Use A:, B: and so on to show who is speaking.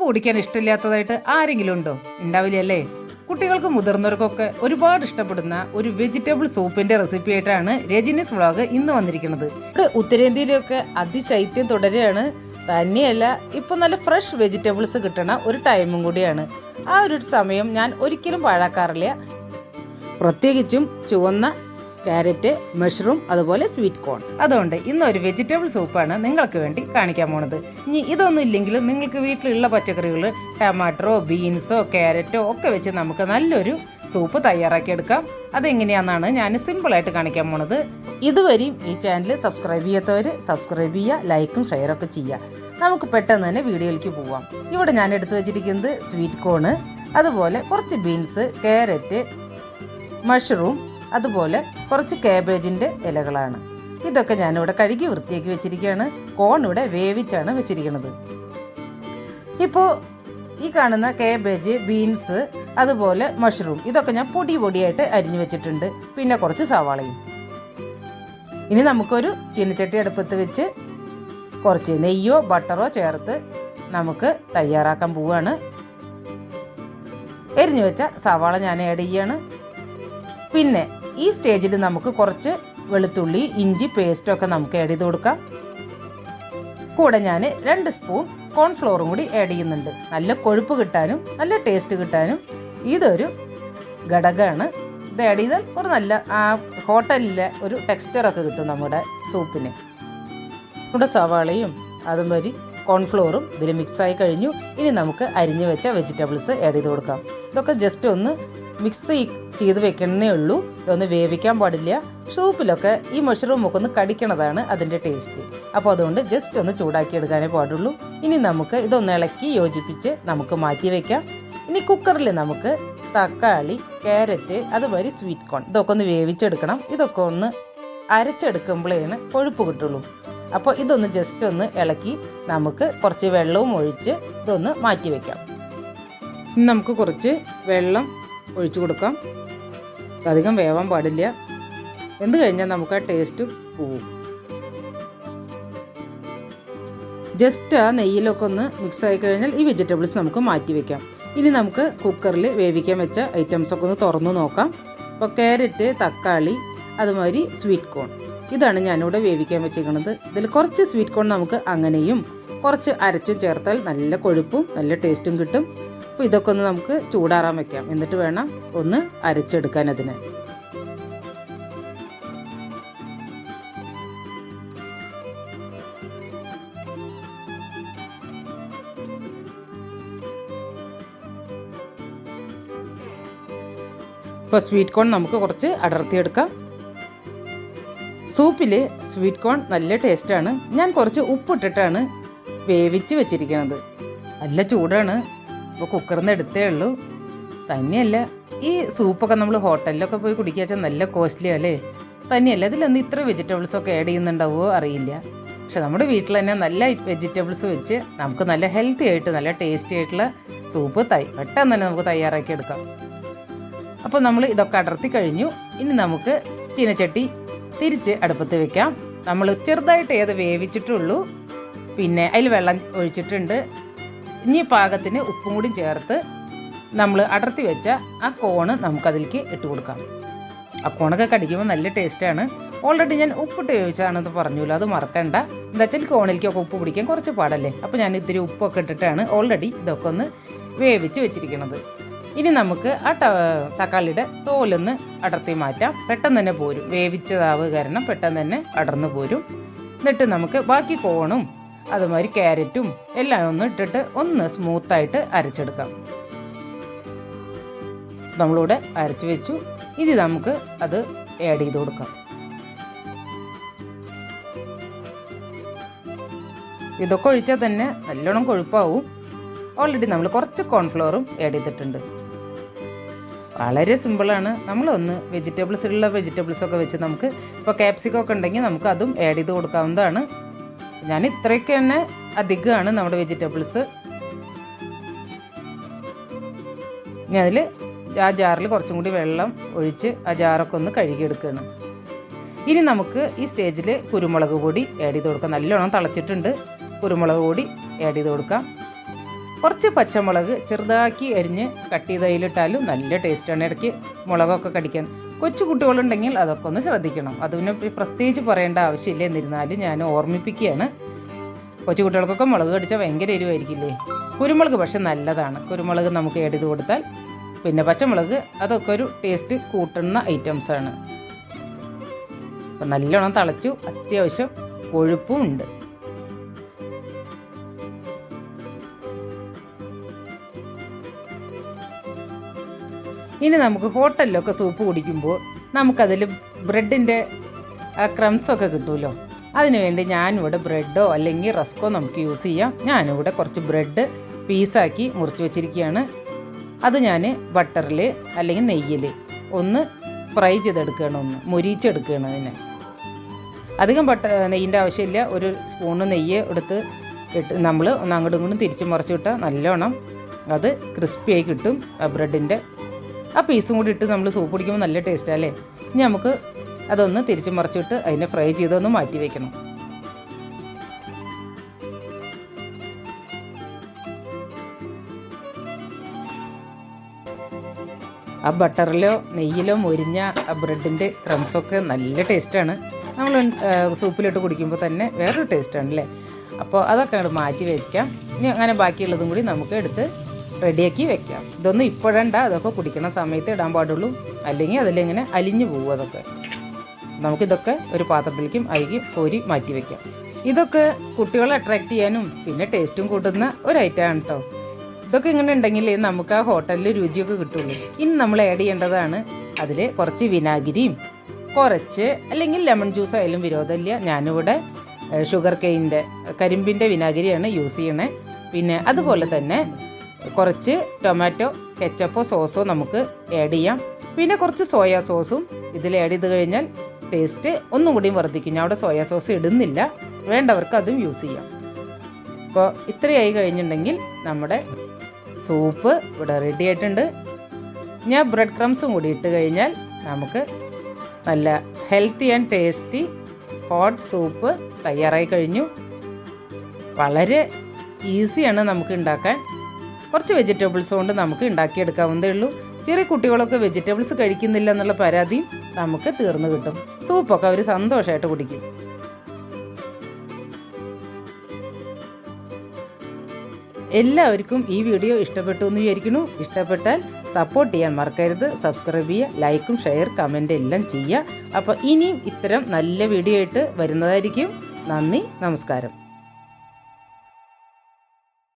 A: ഉപ്പ് കുടിക്കാൻ ഇഷ്ടമില്ലാത്തതായിട്ട് ആരെങ്കിലും ഉണ്ടോ? ഉണ്ടാവില്ലല്ലേ കുട്ടികൾക്കും മുതിർന്നവർക്കൊക്കെ ഒരുപാട് ഇഷ്ടപ്പെടുന്ന ഒരു വെജിറ്റബിൾ സൂപ്പിന്റെ റെസിപ്പി ആയിട്ടാണ് രജനീസ് വ്ളോഗ് ഇന്ന് വന്നിരിക്കുന്നത്. ഇവിടെ ഉത്തരേന്ത്യയിലൊക്കെ അതിശൈത്യം തുടരുകയാണ്. തന്നെയല്ല ഇപ്പൊ നല്ല ഫ്രഷ് വെജിറ്റബിൾസ് കിട്ടണ ഒരു ടൈമും കൂടിയാണ്. ആ ഒരു സമയം ഞാൻ ഒരിക്കലും പാഴാക്കാറില്ല. പ്രത്യേകിച്ചും ചുവന്ന ക്യാരറ്റ് മഷ്റൂം അതുപോലെ സ്വീറ്റ് കോൺ. അതുകൊണ്ട് ഇന്ന് ഒരു വെജിറ്റബിൾ സൂപ്പാണ് നിങ്ങൾക്ക് വേണ്ടി കാണിക്കാൻ പോണത്. ഇനി ഇതൊന്നും ഇല്ലെങ്കിലും നിങ്ങൾക്ക് വീട്ടിലുള്ള പച്ചക്കറികൾ ടമാറ്ററോ ബീൻസോ ക്യാരറ്റോ ഒക്കെ വെച്ച് നമുക്ക് നല്ലൊരു സൂപ്പ് തയ്യാറാക്കി തയ്യാറാക്കിയെടുക്കാം അതെങ്ങനെയാണെന്നാണ് ഞാൻ സിമ്പിളായിട്ട് കാണിക്കാൻ പോണത്. ഇതുവരെയും ഈ ചാനൽ സബ്സ്ക്രൈബ് ചെയ്യാത്തവർ സബ്സ്ക്രൈബ് ചെയ്യുക ലൈക്കും ഷെയറും ഒക്കെ ചെയ്യുക. നമുക്ക് പെട്ടെന്ന് തന്നെ വീഡിയോയിലേക്ക് പോവാം. ഇവിടെ ഞാൻ എടുത്തു വെച്ചിരിക്കുന്നത് സ്വീറ്റ് കോണ് അതുപോലെ കുറച്ച് ബീൻസ് ക്യാരറ്റ് മഷ്റൂം അതുപോലെ കുറച്ച് കാബേജിന്റെ ഇലകളാണ്. ഇതൊക്കെ ഞാനിവിടെ കഴുകി വൃത്തിയാക്കി വെച്ചിരിക്കുകയാണ്. കോൺ ഇവിടെ വേവിച്ചാണ് വെച്ചിരിക്കുന്നത്. ഇപ്പോൾ ഈ കാണുന്ന കാബേജ് ബീൻസ് അതുപോലെ മഷ്റൂം ഇതൊക്കെ ഞാൻ പൊടി പൊടിയായിട്ട് അരിഞ്ഞു വെച്ചിട്ടുണ്ട്. പിന്നെ കുറച്ച് സവാളയും. ഇനി നമുക്കൊരു ചീനച്ചട്ടി അടുപ്പത്ത് വെച്ച് കുറച്ച് നെയ്യോ ബട്ടറോ ചേർത്ത് നമുക്ക് തയ്യാറാക്കാൻ പോവാണ്. എരിഞ്ഞു വെച്ച സവാള ഞാൻ ആഡ് ചെയ്യാണ്. പിന്നെ ഈ സ്റ്റേജിൽ നമുക്ക് കുറച്ച് വെളുത്തുള്ളി ഇഞ്ചി പേസ്റ്റൊക്കെ നമുക്ക് ആഡ് ചെയ്ത് കൊടുക്കാം. കൂടെ ഞാൻ രണ്ട് സ്പൂൺ കോൺഫ്ലോറും കൂടി ആഡ് ചെയ്യുന്നുണ്ട്. നല്ല കൊഴുപ്പ് കിട്ടാനും നല്ല ടേസ്റ്റ് കിട്ടാനും ഇതൊരു ഘടകമാണ്. ഇത് ആഡ് ചെയ്താൽ ഒരു നല്ല ആ ഹോട്ടലിലെ ഒരു ടെക്സ്ചറൊക്കെ കിട്ടും നമ്മുടെ സൂപ്പിന് ഇവിടെ സവാളയും അതുമാതിരി കോൺഫ്ലോറും ഇതിൽ മിക്സായി കഴിഞ്ഞു. ഇനി നമുക്ക് അരിഞ്ഞു വെച്ച വെജിറ്റബിൾസ് ആഡ് ചെയ്ത് കൊടുക്കാം. ഇതൊക്കെ ജസ്റ്റ് ഒന്ന് മിക്സ് ചെയ്ത് വെക്കണേ ഉള്ളൂ. ഇതൊന്ന് വേവിക്കാൻ പാടില്ല. സൂപ്പിലൊക്കെ ഈ മഷ്റൂം ഒക്കെ ഒന്ന് കടിക്കണതാണ് അതിന്റെ ടേസ്റ്റ് അപ്പോൾ അതുകൊണ്ട് ജസ്റ്റ് ഒന്ന് ചൂടാക്കി എടുക്കാനേ പാടുള്ളൂ. ഇനി നമുക്ക് ഇതൊന്ന് ഇളക്കി യോജിപ്പിച്ച് നമുക്ക് മാറ്റി വെക്കാം. ഇനി കുക്കറിൽ നമുക്ക് തക്കാളി ക്യാരറ്റ് അതുമാതിരി സ്വീറ്റ് കോൺ ഇതൊക്കെ ഒന്ന് വേവിച്ചെടുക്കണം. ഇതൊക്കെ ഒന്ന് അരച്ചെടുക്കുമ്പോഴേ കൊഴുപ്പ് കിട്ടുള്ളൂ. അപ്പോൾ ഇതൊന്ന് ജസ്റ്റ് ഒന്ന് ഇളക്കി നമുക്ക് കുറച്ച് വെള്ളവും ഒഴിച്ച് ഇതൊന്ന് മാറ്റി വെക്കാം. ഇനി നമുക്ക് കുറച്ച് വെള്ളം ഒഴിച്ചു കൊടുക്കാം. അധികം വേവാൻ പാടില്ല. എന്ത് കഴിഞ്ഞാൽ നമുക്ക് ആ ടേസ്റ്റ് പോവും. ജസ്റ്റ് ആ നെയ്യിലൊക്കെ ഒന്ന് മിക്സ് ആയി കഴിഞ്ഞാൽ ഈ വെജിറ്റബിൾസ് നമുക്ക് മാറ്റി വെക്കാം. ഇനി നമുക്ക് കുക്കറിൽ വേവിക്കാൻ വെച്ച ഐറ്റംസ് ഒക്കെ ഒന്ന് തുറന്നു നോക്കാം. അപ്പോൾ ക്യാരറ്റ് തക്കാളി അതുമാതിരി സ്വീറ്റ് കോൺ ഇതാണ് ഞാനിവിടെ വേവിക്കാൻ വെച്ചിരിക്കുന്നത് ഇതിൽ കുറച്ച് സ്വീറ്റ് കോൺ നമുക്ക് അങ്ങനെയും കുറച്ച് അരച്ചും ചേർത്താൽ നല്ല കൊഴുപ്പും നല്ല ടേസ്റ്റും കിട്ടും. അപ്പോൾ ഇതൊക്കെ ഒന്ന് നമുക്ക് ചൂടാറാൻ വെക്കാം. എന്നിട്ട് വേണം ഒന്ന് അരച്ചെടുക്കാൻ അതിന്. ഇപ്പോൾ സ്വീറ്റ് കോൺ നമുക്ക് കുറച്ച് അടർത്തിയെടുക്കാം. സൂപ്പിൽ സ്വീറ്റ് കോൺ നല്ല ടേസ്റ്റാണ്. ഞാൻ കുറച്ച് ഉപ്പിട്ടിട്ടാണ് വേവിച്ച് വെച്ചിരിക്കുന്നത്. നല്ല ചൂടാണ്. അപ്പോൾ കുക്കറിൽ നിന്ന് എടുത്തേ ഉള്ളൂ. തന്നെയല്ല ഈ സൂപ്പൊക്കെ നമ്മൾ ഹോട്ടലിലൊക്കെ പോയി കുടിക്കുക വെച്ചാൽ നല്ല കോസ്റ്റ്ലി അല്ലേ? തന്നെയല്ല ഇതിലൊന്നും ഇത്ര വെജിറ്റബിൾസൊക്കെ ആഡ് ചെയ്യുന്നുണ്ടാവുമോ അറിയില്ല. പക്ഷെ നമ്മുടെ വീട്ടിൽ തന്നെ നല്ല വെജിറ്റബിൾസ് വെച്ച് നമുക്ക് നല്ല ഹെൽത്തി ആയിട്ട് നല്ല ടേസ്റ്റി ആയിട്ടുള്ള സൂപ്പ് തൈ പെട്ടെന്ന് തന്നെ നമുക്ക് തയ്യാറാക്കി എടുക്കാം. അപ്പോൾ നമ്മൾ ഇതൊക്കെ അടർത്തി കഴിഞ്ഞു. ഇനി നമുക്ക് ചീനച്ചട്ടി തിരിച്ച് അടുപ്പത്ത് വെക്കാം. നമ്മൾ ചെറുതായിട്ട് ഏത് വേവിച്ചിട്ടുള്ളൂ. പിന്നെ അതിൽ വെള്ളം ഒഴിച്ചിട്ടുണ്ട്. ഇനി പാകത്തിന് ഉപ്പും കൂടി ചേർത്ത് നമ്മൾ അടർത്തി വെച്ച ആ കോണ് നമുക്കതിലേക്ക് ഇട്ട് കൊടുക്കാം. ആ കോണൊക്കെ കടിക്കുമ്പോൾ നല്ല ടേസ്റ്റാണ് ഓൾറെഡി ഞാൻ ഉപ്പിട്ട് വേവിച്ചതാണെന്ന് പറഞ്ഞല്ലോ അത് മറക്കണ്ട. എന്താ വെച്ചാൽ കോണിലേക്കൊക്കെ ഉപ്പ് പിടിക്കാൻ കുറച്ച് പാടല്ലേ? അപ്പോൾ ഞാൻ ഇത്തിരി ഉപ്പൊക്കെ ഇട്ടിട്ടാണ് ഓൾറെഡി ഇതൊക്കെ ഒന്ന് വേവിച്ച് വെച്ചിരിക്കുന്നത്. ഇനി നമുക്ക് ആ തക്കാളിയുടെ തോലൊന്ന് അടർത്തി മാറ്റാം. പെട്ടെന്ന് തന്നെ പോരും. വേവിച്ചതാവ് കാരണം പെട്ടെന്ന് തന്നെ അടർന്നു പോരും. എന്നിട്ട് നമുക്ക് ബാക്കി കോണും അതുമാതിരി ക്യാരറ്റും എല്ലാം ഒന്ന് ഇട്ടിട്ട് ഒന്ന് സ്മൂത്തായിട്ട് അരച്ചെടുക്കാം. നമ്മളിവിടെ അരച്ചു വെച്ചു. ഇനി നമുക്ക് അത് ആഡ് ചെയ്ത് കൊടുക്കാം. ഇതൊക്കെ ഒഴിച്ചാൽ തന്നെ നല്ലോണം കൊഴുപ്പാവും. ഓൾറെഡി നമ്മൾ കുറച്ച് കോൺഫ്ലവറും ആഡ് ചെയ്തിട്ടുണ്ട്. വളരെ സിമ്പിളാണ് നമ്മളൊന്ന് വെജിറ്റബിൾസ് ഉള്ള വെജിറ്റബിൾസ് ഒക്കെ വെച്ച് നമുക്ക് ഇപ്പോൾ ക്യാപ്സിക്കം ഒക്കെ ഉണ്ടെങ്കിൽ നമുക്ക് അതും ആഡ് ചെയ്ത് കൊടുക്കാവുന്നതാണ്. ഞാൻ ഇത്രയ്ക്ക് തന്നെ അധികമാണ് നമ്മുടെ വെജിറ്റബിൾസ് ഇനി അതിൽ ആ ജാറിൽ കുറച്ചും കൂടി വെള്ളം ഒഴിച്ച് ആ ജാറൊക്കെ ഒന്ന് കഴുകിയെടുക്കുകയാണ് ഇനി നമുക്ക് ഈ സ്റ്റേജിൽ കുരുമുളക് പൊടി ആഡ് ചെയ്ത് കൊടുക്കാം. നല്ലോണം തിളച്ചിട്ടുണ്ട്. കുരുമുളക് പൊടി ആഡ് ചെയ്ത് കൊടുക്കാം. കുറച്ച് പച്ചമുളക് ചെറുതാക്കി അരിഞ്ഞ് കട്ട് ചെയ്ത് അതിലിട്ടാലും നല്ല ടേസ്റ്റാണ്. ഇടയ്ക്ക് മുളകൊക്കെ കടിക്കാൻ. കൊച്ചു കുട്ടികളുണ്ടെങ്കിൽ അതൊക്കെ ഒന്ന് ശ്രദ്ധിക്കണം. അതിന് പ്രത്യേകിച്ച് പറയേണ്ട ആവശ്യമില്ല. എന്നിരുന്നാലും ഞാൻ ഓർമ്മിപ്പിക്കുകയാണ്. കൊച്ചു കുട്ടികൾക്കൊക്കെ മുളക് കടിച്ചാൽ ഭയങ്കര എരിവായിരിക്കില്ലേ? കുരുമുളക് പക്ഷെ നല്ലതാണ്. കുരുമുളക് നമുക്ക് ചെയ്ത് കൊടുത്താൽ പിന്നെ പച്ചമുളക് അതൊക്കെ ഒരു ടേസ്റ്റ് കൂട്ടുന്ന ഐറ്റംസ് ആണ് അപ്പം നല്ലോണം തിളച്ചു അത്യാവശ്യം കൊഴുപ്പും ഉണ്ട്. ഇനി നമുക്ക് ഹോട്ടലിലൊക്കെ സൂപ്പ് കുടിക്കുമ്പോൾ നമുക്കതിൽ ബ്രെഡിന്റെ ക്രംസൊക്കെ കിട്ടുമല്ലോ അതിനുവേണ്ടി ഞാനിവിടെ ബ്രെഡോ അല്ലെങ്കിൽ റസ്കോ നമുക്ക് യൂസ് ചെയ്യാം. ഞാനിവിടെ കുറച്ച് ബ്രെഡ് പീസാക്കി മുറിച്ച് വെച്ചിരിക്കുകയാണ്. അത് ഞാൻ ബട്ടറിൽ അല്ലെങ്കിൽ നെയ്യിൽ ഒന്ന് ഫ്രൈ ചെയ്തെടുക്കുകയാണ് ഒന്ന് മുരിച്ചെടുക്കുകയാണ് അതിനെ. അധികം ബട്ട നെയ്യിന്റെ ആവശ്യമില്ല. ഒരു സ്പൂണ് നെയ്യ് എടുത്ത് ഇട്ട് നമ്മൾ ഒന്ന് അങ്ങോട്ടും ഇങ്ങോട്ടും തിരിച്ച് മറിച്ച് വിട്ടാൽ നല്ലോണം അത് ക്രിസ്പിയായി കിട്ടും ബ്രെഡിന്റെ ആ പീസും കൂടി ഇട്ട് നമ്മൾ സൂപ്പ് കുടിക്കുമ്പോൾ നല്ല ടേസ്റ്റാണ് അല്ലേ? ഇനി നമുക്ക് അതൊന്ന് തിരിച്ച് മറിച്ചിട്ട് അതിനെ ഫ്രൈ ചെയ്തൊന്ന് മാറ്റി വെക്കണം. ആ ബട്ടറിലോ നെയ്യിലോ മുരിഞ്ഞ ആ ബ്രെഡിന്റെ ക്രംസൊക്കെ നല്ല ടേസ്റ്റാണ് നമ്മൾ സൂപ്പിലിട്ട് കുടിക്കുമ്പോൾ തന്നെ വേറൊരു ടേസ്റ്റാണ് അല്ലേ? അപ്പോൾ അതൊക്കെ അങ്ങോട്ട് മാറ്റി വയ്ക്കാം ഇനി അങ്ങനെ ബാക്കിയുള്ളതും കൂടി നമുക്ക് എടുത്ത് റെഡിയാക്കി വെക്കാം. ഇതൊന്നും ഇപ്പോഴണ്ട അതൊക്കെ കുടിക്കുന്ന സമയത്ത് ഇടാൻ പാടുള്ളൂ. അല്ലെങ്കിൽ അതിലിങ്ങനെ അലിഞ്ഞു പോകും അതൊക്കെ. നമുക്കിതൊക്കെ ഒരു പാത്രത്തിലേക്കും അഴുകി കോരി മാറ്റി വെക്കാം. ഇതൊക്കെ കുട്ടികളെ അട്രാക്ട് ചെയ്യാനും പിന്നെ ടേസ്റ്റും കൂട്ടുന്ന ഒരു ഐറ്റമാണ് കേട്ടോ ഇതൊക്കെ ഇങ്ങനെ ഉണ്ടെങ്കിൽ നമുക്ക് ആ ഹോട്ടലിൽ രുചിയൊക്കെ കിട്ടുള്ളൂ. ഇനി നമ്മൾ ആഡ് ചെയ്യേണ്ടതാണ് അതിൽ കുറച്ച് വിനാഗിരിയും കുറച്ച് അല്ലെങ്കിൽ ലെമൺ ജ്യൂസ് ആയാലും വിരോധമില്ല. ഞാനിവിടെ ഷുഗർ കെയിന്റെ കരിമ്പിന്റെ വിനാഗിരിയാണ് യൂസ് ചെയ്യണേ. പിന്നെ അതുപോലെ തന്നെ കുറച്ച് ടൊമാറ്റോ കെച്ചപ്പോ സോസോ നമുക്ക് ആഡ് ചെയ്യാം. പിന്നെ കുറച്ച് സോയാ സോസും ഇതിൽ ആഡ് ചെയ്ത് കഴിഞ്ഞാൽ ടേസ്റ്റ് ഒന്നും കൂടിയും വർദ്ധിക്കും. ഞാൻ അവിടെ സോയാ സോസ് ഇടുന്നില്ല. വേണ്ടവർക്ക് അതും യൂസ് ചെയ്യാം. അപ്പോൾ ഇത്രയായി കഴിഞ്ഞിട്ടുണ്ടെങ്കിൽ നമ്മുടെ സൂപ്പ് ഇവിടെ റെഡി ആയിട്ടുണ്ട്. ഞാൻ ബ്രെഡ് ക്രംസും കൂടി ഇട്ട് കഴിഞ്ഞാൽ നമുക്ക് നല്ല healthy and tasty hot soup തയ്യാറായി കഴിഞ്ഞു. വളരെ ഈസിയാണ് നമുക്ക് ഉണ്ടാക്കാൻ. കുറച്ച് വെജിറ്റബിൾസ് കൊണ്ട് നമുക്ക് ഉണ്ടാക്കിയെടുക്കാവുന്നതേ ഉള്ളൂ. ചെറിയ കുട്ടികളൊക്കെ വെജിറ്റബിൾസ് കഴിക്കുന്നില്ല എന്നുള്ള പരാതിയും നമുക്ക് തീർന്നു കിട്ടും. സൂപ്പൊക്കെ അവർ സന്തോഷമായിട്ട് കുടിക്കും. എല്ലാവർക്കും ഈ വീഡിയോ ഇഷ്ടപ്പെട്ടു എന്ന് വിചാരിക്കുന്നു. ഇഷ്ടപ്പെട്ടാൽ സപ്പോർട്ട് ചെയ്യാൻ മറക്കരുത്. സബ്സ്ക്രൈബ് ചെയ്യുക ലൈക്കും ഷെയർ കമന്റ് എല്ലാം ചെയ്യുക. അപ്പോൾ ഇനിയും ഇത്തരം നല്ല വീഡിയോ ആയിട്ട് വരുന്നതായിരിക്കും. നന്ദി നമസ്കാരം.